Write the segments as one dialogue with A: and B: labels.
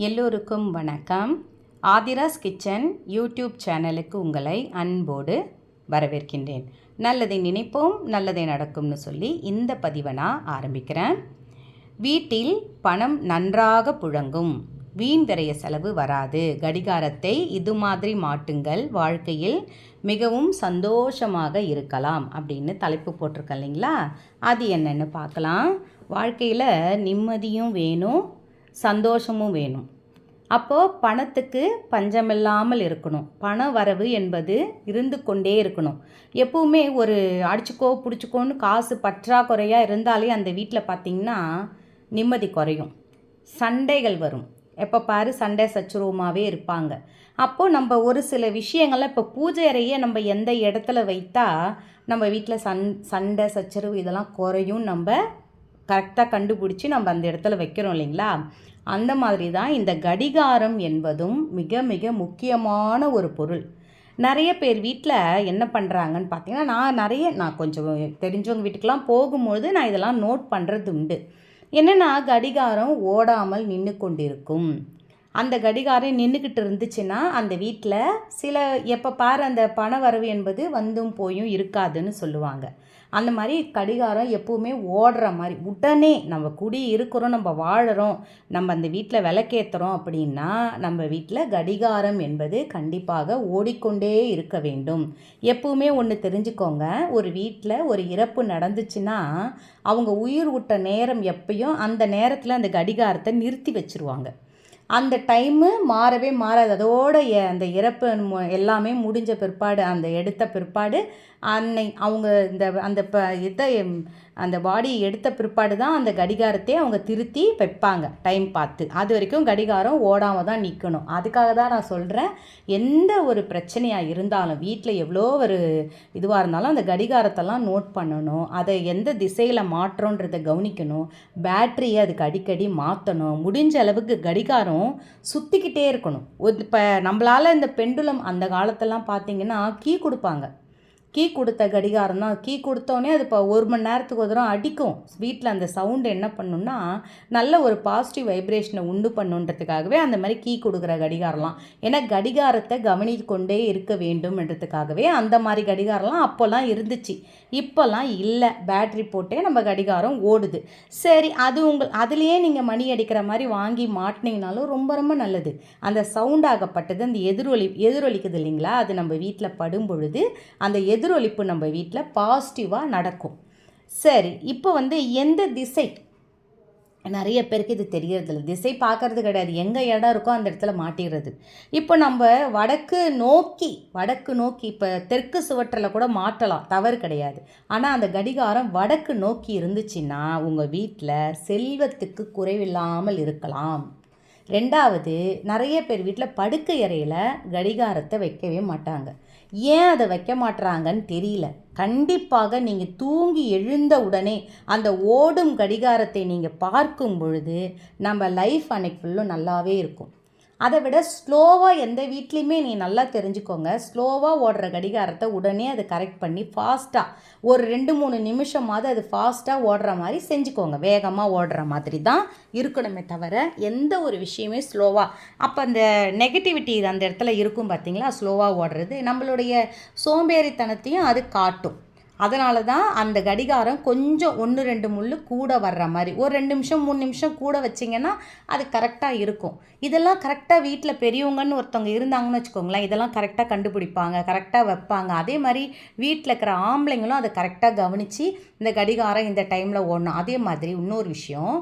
A: எல்லோருக்கும் வணக்கம். Aadhira's kitchen YouTube சேனலுக்கு உங்களை அன்போடு வரவேற்கின்றேன். நல்லதை நினைப்போம் நல்லதை நடக்கும்னு சொல்லி இந்த பதிவை நான் ஆரம்பிக்கிறேன். வீட்டில் பணம் நன்றாக புழங்கும். வீண் விரைய செலவு வராது. கடிகாரத்தை இது மாதிரி மாட்டுங்கள். வாழ்க்கையில் மிகவும் சந்தோஷமாக இருக்கலாம் அப்படின்னு தலைப்பு போட்டிருக்கேன் இல்லைங்களா? அது என்னென்னு பார்க்கலாம். வாழ்க்கையில் நிம்மதியும் வேணும் சந்தோஷமும் வேணும். அப்போது பணத்துக்கு பஞ்சமில்லாமல் இருக்கணும். பண வரவு என்பது இருந்து கொண்டே இருக்கணும். எப்பவுமே ஒரு அடிச்சுக்கோ பிடிச்சிக்கோன்னு காசு பற்றாக்குறையாக இருந்தாலே அந்த வீட்டில் பார்த்திங்கன்னா நிம்மதி குறையும். சண்டைகள் வரும். எப்போ பாரு சண்டை சச்சுரவமாகவே இருப்பாங்க. அப்போது நம்ம ஒரு சில விஷயங்கள்லாம் இப்போ பூஜை அறையை நம்ம எந்த இடத்துல வைத்தா நம்ம வீட்டில் சண் சண்டை சச்சரவு இதெல்லாம் குறையும் நம்ம கரெக்டாக கண்டுபிடிச்சி நம்ம அந்த இடத்துல வைக்கிறோம் இல்லைங்களா? அந்த மாதிரி தான் இந்த கடிகாரம் என்பதும் மிக மிக முக்கியமான ஒரு பொருள். நிறைய பேர் வீட்டில் என்ன பண்ணுறாங்கன்னு பார்த்தீங்கன்னா நான் நிறைய நான் கொஞ்சம் தெரிஞ்சவங்க வீட்டுக்கெலாம் போகும்பொழுது நான் இதெல்லாம் நோட் பண்ணுறது உண்டு என்னென்னா கடிகாரம் ஓடாமல் நின்று கொண்டிருக்கும் அந்த கடிகாரம் நின்றுக்கிட்டு இருந்துச்சுன்னா அந்த வீட்டில் சில எப்போ பாரு அந்த பண வரவு என்பது வந்தும் போயும் இருக்காதுன்னு சொல்லுவாங்க. அந்த மாதிரி கடிகாரம் எப்போவுமே ஓடுற மாதிரி உடனே நம்ம குடி இருக்கிறோம் நம்ம வாழறோம் நம்ம அந்த வீட்டில் விளக்கேற்றுறோம் அப்படின்னா நம்ம வீட்டில் கடிகாரம் என்பது கண்டிப்பாக ஓடிக்கொண்டே இருக்க வேண்டும். எப்பவுமே ஒன்று தெரிஞ்சுக்கோங்க ஒரு வீட்டில் ஒரு இறப்பு நடந்துச்சுன்னா அவங்க உயிர் விட்ட நேரம் எப்பயும் அந்த நேரத்தில் அந்த கடிகாரத்தை நிறுத்தி வச்சுருவாங்க. அந்த டைமு மாறவே மாறாது. அதோட எ- அந்த இறப்பு எல்லாமே முடிஞ்ச பிற்பாடு அந்த எடுத்த பிற்பாடு அன்னை அவங்க இந்த அந்த ப இதை அந்த பாடி எடுத்த பிற்பாடு தான் அந்த கடிகாரத்தை அவங்க திருத்தி வைப்பாங்க. டைம் பார்த்து. அது வரைக்கும் கடிகாரம் ஓடாமல் தான் நிற்கணும் அதுக்காக தான் நான் சொல்கிறேன் எந்த ஒரு பிரச்சனையாக இருந்தாலும் வீட்டில் எவ்வளோ ஒரு இதுவாக இருந்தாலும் அந்த கடிகாரத்தெல்லாம் நோட் பண்ணணும். அதை எந்த திசையில் மாற்றோன்றதை கவனிக்கணும். பேட்டரியை அதுக்கு அடிக்கடி மாற்றணும் முடிஞ்ச அளவுக்கு கடிகாரம் சுற்றிக்கிட்டே இருக்கணும். இப்போ நம்மளால் இந்த பெண்டுலம் அந்த காலத்தெல்லாம் பார்த்தீங்கன்னா கீ கொடுப்பாங்க. கீ கொடுத்த கடிகாரம் தான் கீ கொடுத்தோன்னே அது இப்போ ஒரு மணி நேரத்துக்கு ஒரு தடவை அடிக்கும். வீட்டில் அந்த சவுண்டு என்ன பண்ணுன்னா நல்ல ஒரு பாசிட்டிவ் வைப்ரேஷனை உண்டு பண்ணுன்றதுக்காகவே அந்த மாதிரி கீ கொடுக்குற கடிகாரம்லாம். ஏன்னா கடிகாரத்தை கவனித்து கொண்டே இருக்க வேண்டும்ன்றதுக்காகவே அந்த மாதிரி கடிகாரம்லாம் அப்போல்லாம் இருந்துச்சு. இப்போல்லாம் இல்லை. பேட்ரி போட்டே நம்ம கடிகாரம் ஓடுது. சரி அது உங்கள் அதுலேயே நீங்கள் மணி அடிக்கிற மாதிரி வாங்கி மாட்டினீங்கனாலும் ரொம்ப ரொம்ப நல்லது. அந்த சவுண்ட் ஆகப்பட்டது அந்த எதிரொலி எதிரொலிக்குது இல்லைங்களா? அது நம்ம வீட்டில் படும் பொழுது அந்த எதிர் எதிரொலிப்பு நம்ம வீட்டில் பாசிட்டிவாக நடக்கும். சரி இப்போ வந்து எந்த திசை? நிறைய பேருக்கு இது தெரியறதில்ல. திசை பார்க்கறது கிடையாது. எங்கே இடம் இருக்கோ அந்த இடத்துல மாட்டிடுறது. இப்போ நம்ம வடக்கு நோக்கி வடக்கு நோக்கி இப்போ தெற்கு சுவற்றில் கூட மாட்டலாம் தவறு கிடையாது. ஆனால் அந்த கடிகாரம் வடக்கு நோக்கி இருந்துச்சுன்னா உங்கள் வீட்டில் செல்வத்துக்கு குறைவில்லாமல் இருக்கலாம். ரெண்டாவது நிறைய பேர் வீட்டில் படுக்கை அறையில் கடிகாரத்தை வைக்கவே மாட்டாங்க. ஏன் அதை வைக்க மாட்றாங்கன்னு தெரியல. கண்டிப்பாக நீங்கள் தூங்கி எழுந்த உடனே அந்த ஓடும் கடிகாரத்தை நீங்கள் பார்க்கும் பொழுது நம்ம லைஃப் அன்னைக்கு ஃபுல்லும் நல்லாவே இருக்கும். அதை விட ஸ்லோவாக எந்த வீட்லேயுமே நீ நல்லா தெரிஞ்சுக்கோங்க. ஸ்லோவாக ஓடுற கடிகாரத்தை உடனே அதை கரெக்ட் பண்ணி ஃபாஸ்ட்டாக ஒரு ரெண்டு மூணு நிமிஷமாவது அது ஃபாஸ்ட்டாக ஓடுற மாதிரி செஞ்சுக்கோங்க. வேகமாக ஓடுற மாதிரி தான் இருக்கணுமே தவிர எந்த ஒரு விஷயமே ஸ்லோவாக அப்போ அந்த நெகட்டிவிட்டி அந்த இடத்துல இருக்கும் பார்த்தீங்களா ஸ்லோவாக ஓடுறது நம்மளுடைய சோம்பேறித்தனத்தையும் அது காட்டும். அதனால தான் அந்த கடிகாரம் கொஞ்சம் ஒன்று ரெண்டு முள் கூட வர்ற மாதிரி. ஒரு ரெண்டு நிமிஷம் மூணு நிமிஷம் கூட வச்சிங்கன்னா அது கரெக்டாக இருக்கும். இதெல்லாம் கரெக்டாக வீட்டில் பெரியவங்கன்னு ஒருத்தவங்க இருந்தாங்கன்னு வச்சுக்கோங்களேன் இதெல்லாம் கரெக்டாக கண்டுபிடிப்பாங்க கரெக்டாக வைப்பாங்க. அதே மாதிரி வீட்டில் இருக்கிற ஆம்பளைங்களும் அதை கரெக்டாக கவனித்து இந்த கடிகாரம் இந்த டைமில் ஓடணும். அதே மாதிரி இன்னொரு விஷயம்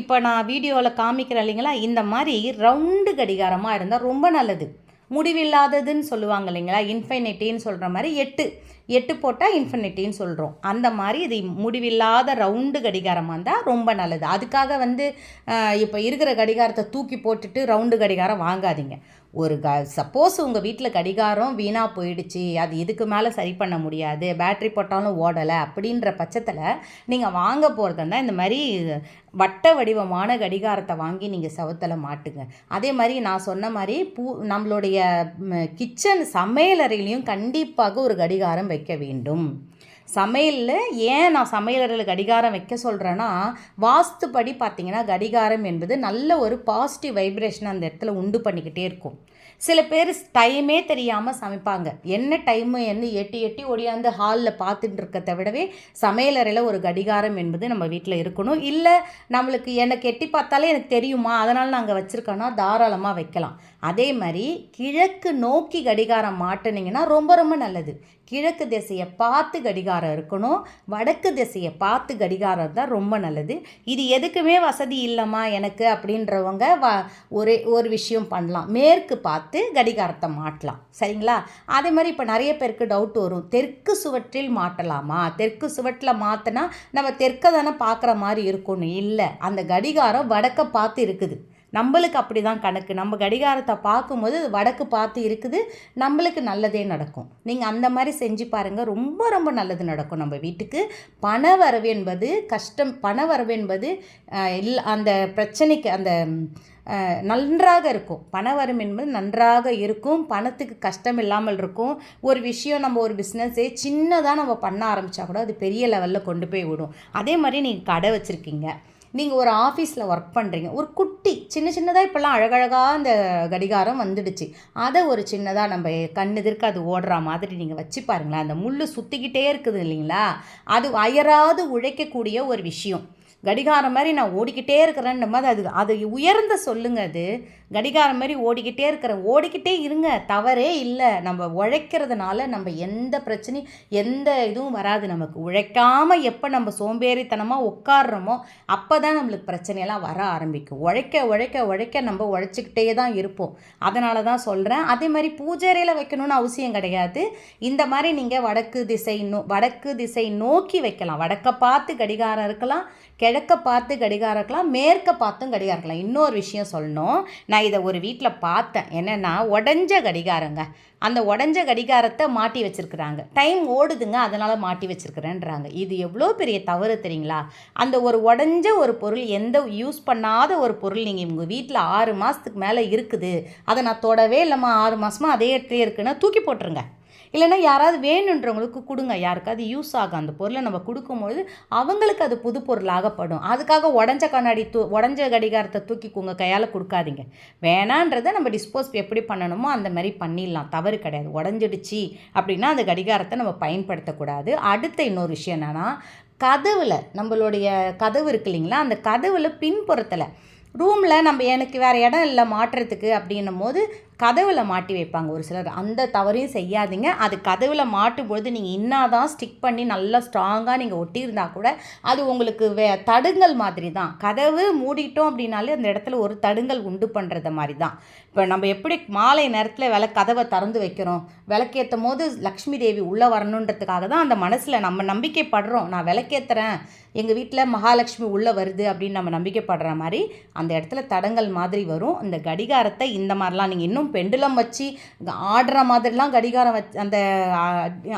A: இப்போ நான் வீடியோவில் காமிக்கிறேன் இல்லைங்களா? இந்த மாதிரி ரவுண்டு கடிகாரமாக இருந்தால் ரொம்ப நல்லது. முடிவில்லாததுன்னு சொல்லுவாங்க இல்லைங்களா? இன்ஃபைனிட்டின்னு சொல்கிற மாதிரி எட்டு. எட்டு போட்டால் இன்ஃபினிட்டின்னு சொல்கிறோம் அந்த மாதிரி இது முடிவில்லாத ரவுண்டு கடிகாரமாக இருந்தால் ரொம்ப நல்லது. அதுக்காக வந்து இப்போ இருக்கிற கடிகாரத்தை தூக்கி போட்டுட்டு ரவுண்டு கடிகாரம் வாங்காதீங்க. ஒரு க சப்போஸ் உங்கள் வீட்டில் கடிகாரம் வீணாக போயிடுச்சு அது இதுக்கு மேலே சரி பண்ண முடியாது பேட்ரி போட்டாலும் ஓடலை அப்படின்ற பட்சத்தில் நீங்கள் வாங்க போகிறதா இந்த மாதிரி வட்ட வடிவமான கடிகாரத்தை வாங்கி நீங்கள் செவுத்தில் மாட்டுங்க. அதே மாதிரி நான் சொன்ன மாதிரி பூ நம்மளுடைய கிச்சன் சமையலறையிலையும் கண்டிப்பாக ஒரு கடிகாரம் வைக்க வேண்டும். சமையலில் ஏன் நான் சமையலறையில் கடிகாரம் வைக்க சொல்கிறேன்னா வாஸ்துப்படி பார்த்தீங்கன்னா கடிகாரம் என்பது நல்ல ஒரு பாசிட்டிவ் வைப்ரேஷன் அந்த இடத்துல உண்டு பண்ணிக்கிட்டே இருக்கும். சில பேர் டைமே தெரியாமல் சமைப்பாங்க. என்ன டைமு என்ன எட்டி எட்டி ஒடியாந்து ஹாலில் பார்த்துட்டு இருக்கிறத விடவே சமையலறையில் ஒரு கடிகாரம் என்பது நம்ம வீட்டில் இருக்கணும். இல்லை நம்மளுக்கு எனக்கு எட்டி பார்த்தாலே எனக்கு தெரியுமா? அதனால் நாங்கள் வச்சுருக்கோன்னா தாராளமாக வைக்கலாம். அதே மாதிரி கிழக்கு நோக்கி கடிகாரம் மாட்டினீங்கன்னா ரொம்ப ரொம்ப நல்லது. கிழக்கு திசையை பார்த்து கடிகாரம் இருக்கணும். வடக்கு திசையை பார்த்து கடிகாரம் தான் ரொம்ப நல்லது. இது எதுக்குமே வசதி இல்லைம்மா எனக்கு அப்படின்றவங்க வ ஒரே ஒரு விஷயம் பண்ணலாம். மேற்கு பார்த்து கடிகாரத்தை மாட்டலாம். சரிங்களா? அதே மாதிரி இப்போ நிறைய பேருக்கு டவுட் வரும். தெற்கு சுவற்றில் மாட்டலாமா? தெற்கு சுவற்றில் மாற்றினா நம்ம தெற்க தானே பார்க்குற மாதிரி இருக்கணும் இல்லை. அந்த கடிகாரம் வடக்க பார்த்து இருக்குது. நம்மளுக்கு அப்படி தான் கணக்கு. நம்ம கடிகாரத்தை பார்க்கும்போது வடக்கு பார்த்து இருக்குது நம்மளுக்கு நல்லதே நடக்கும். நீங்கள் அந்த மாதிரி செஞ்சு பாருங்கள் ரொம்ப ரொம்ப நல்லது நடக்கும் நம்ம வீட்டுக்கு. பண வரவு என்பது கஷ்டம். பண வரவு என்பது இல்லை அந்த பிரச்சனைக்கு அந்த நன்றாக இருக்கும். பண வரும் என்பது நன்றாக இருக்கும். பணத்துக்கு கஷ்டம் இல்லாமல் இருக்கும். ஒரு விஷயம் நம்ம ஒரு பிஸ்னஸே சின்னதாக நம்ம பண்ண ஆரம்பித்தா கூட அது பெரிய லெவலில் கொண்டு போய் விடும். அதே மாதிரி நீங்கள் கடை வச்சுருக்கீங்க. நீங்கள் ஒரு ஆஃபீஸில் ஒர்க் பண்ணுறீங்க ஒரு குட்டி சின்ன சின்னதாக இப்போல்லாம் அழகழகாக அந்த கடிகாரம் வந்துடுச்சு. அதை ஒரு சின்னதாக நம்ம கண்ணெதிர்க்க அது ஓடுற மாதிரி நீங்கள் வச்சு பாருங்களேன். அந்த முள் சுற்றிக்கிட்டே இருக்குது இல்லைங்களா? அது அயராது உழைக்கக்கூடிய ஒரு விஷயம். கடிகாரம் மாதிரி நான் ஓடிக்கிட்டே இருக்கிறேன்னும் மாதிரி அது அது உயர்ந்த சொல்லுங்க அது. கடிகாரம் மாதிரி ஓடிக்கிட்டே இருக்கிறேன் ஓடிக்கிட்டே இருங்க. தவறே இல்லை. நம்ம உழைக்கிறதுனால நம்ம எந்த பிரச்சனையும் எந்த இதுவும் வராது. நமக்கு உழைக்காமல் எப்போ நம்ம சோம்பேறித்தனமாக உட்காடுறோமோ அப்போ தான் நம்மளுக்கு பிரச்சனையெல்லாம் வர ஆரம்பிக்கும். உழைக்க உழைக்க உழைக்க நம்ம உழைச்சிக்கிட்டே தான் இருப்போம். அதனால தான் சொல்கிறேன் அதே மாதிரி பூஜைறையில் வைக்கணும்னு அவசியம் கிடையாது. இந்த மாதிரி நீங்கள் வடக்கு திசை நோ வடக்கு திசை நோக்கி வைக்கலாம். வடக்க பார்த்து கடிகாரம் இருக்கலாம் கிழக்க பார்த்து கடிகாரம் இருக்கலாம் மேற்க பார்த்தும் கடிகாரம் இருக்கலாம். இன்னொரு விஷயம் சொல்லணும். நான் நான் இதை ஒரு வீட்டில் பார்த்தேன். என்னென்னா உடஞ்ச கடிகாரங்க. அந்த உடஞ்ச கடிகாரத்தை மாட்டி வச்சுருக்குறாங்க. டைம் ஓடுதுங்க அதனால் மாட்டி வச்சுருக்குறேன்றாங்க. இது எவ்வளோ பெரிய தவறு தெரியுங்களா? அந்த ஒரு உடஞ்ச ஒரு பொருள் எந்த யூஸ் பண்ணாத ஒரு பொருள் நீங்கள் உங்கள் வீட்டில் ஆறு மாதத்துக்கு மேலே இருக்குது. அதை நான் தொடவே இல்லைம்மா ஆறு மாதமாக அதே இடத்துலேயே இருக்குன்னா தூக்கி போட்டுருங்க. இல்லைன்னா யாராவது வேணுன்றவங்களுக்கு கொடுங்க. யாருக்காவது யூஸ் ஆகும் அந்த பொருளை நம்ம கொடுக்கும்பொழுது அவங்களுக்கு அது புது பொருளாகப்படும். அதுக்காக உடஞ்ச கண்ணாடி தூ உடஞ்ச கடிகாரத்தை தூக்கி கையால் கொடுக்காதீங்க. வேணான்றதை நம்ம டிஸ்போஸ் எப்படி பண்ணணுமோ அந்த மாதிரி பண்ணிடலாம். தவறு கிடையாது. உடஞ்சிடுச்சு அப்படின்னா அந்த கடிகாரத்தை நம்ம பயன்படுத்தக்கூடாது. அடுத்த இன்னொரு விஷயம் என்னென்னா கதவில் நம்மளுடைய கதவு இருக்கு இல்லைங்களா? அந்த கதவில் பின்புறத்தில் ரூமில் நம்ம எனக்கு வேறு இடம் இல்லை மாட்டுறதுக்கு அப்படின்னும் போது கதவில் மாட்டி வைப்பாங்க ஒரு சிலர். அந்த தவறையும் செய்யாதீங்க. அது கதவில் மாட்டும் பொழுது நீங்கள் இன்னாதான் ஸ்டிக் பண்ணி நல்லா ஸ்ட்ராங்காக நீங்கள் ஒட்டியிருந்தா கூட அது உங்களுக்கு வே தடுங்கல் மாதிரி தான் கதவு மூடிட்டோம் அப்படின்னாலே அந்த இடத்துல ஒரு தடுங்கல் உண்டு பண்ணுறத மாதிரி தான் இப்போ நம்ம எப்படி மாலை நேரத்தில் வில கதவை திறந்து வைக்கிறோம்? விளக்கேற்றும் போது லக்ஷ்மி தேவி உள்ளே வரணுன்றதுக்காக தான் அந்த மனசில் நம்ம நம்பிக்கைப்படுறோம். நான் விளக்கேற்றுறேன் எங்கள் வீட்டில் மகாலட்சுமி உள்ளே வருது அப்படின்னு நம்ம நம்பிக்கைப்படுற மாதிரி அந்த இடத்துல தடங்கள் மாதிரி வரும். இந்த கடிகாரத்தை இந்த மாதிரிலாம் நீங்கள் இன்னும் பெண்டுலம் வச்சு ஆடுற மாதிரிலாம் கடிகாரம் வச்சு அந்த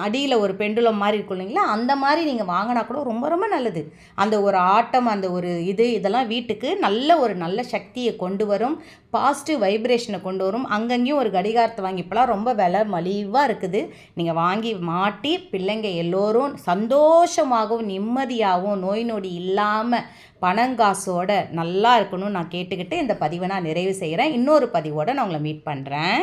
A: அடியில் ஒரு பெண்டுலம் மாதிரி இருக்கும் இல்லைங்களா? அந்த மாதிரி நீங்கள் வாங்கினா கூட ரொம்ப ரொம்ப நல்லது. அந்த ஒரு ஆட்டம் அந்த ஒரு இது இதெல்லாம் வீட்டுக்கு நல்ல ஒரு நல்ல சக்தியை கொண்டு வரும். பாசிட்டிவ் வைப்ரேஷனை கொண்டு வரும். அங்கங்கேயும் ஒரு கடிகாரத்தை வாங்கி இப்போலாம் ரொம்ப விலை மலிவாக இருக்குது. நீங்கள் வாங்கி மாட்டி பிள்ளைங்க எல்லோரும் சந்தோஷமாகவும் நிம்மதியாகவும் நோய் நொடி இல்லாமல் பணங்காசோட நல்லா இருக்கணும்னு நான் கேட்டுக்கிட்டு இந்த பதிவை நான் நிறைவு செய்கிறேன். இன்னொரு பதிவோடு நான் உங்களை மீட் பண்ணுறேன்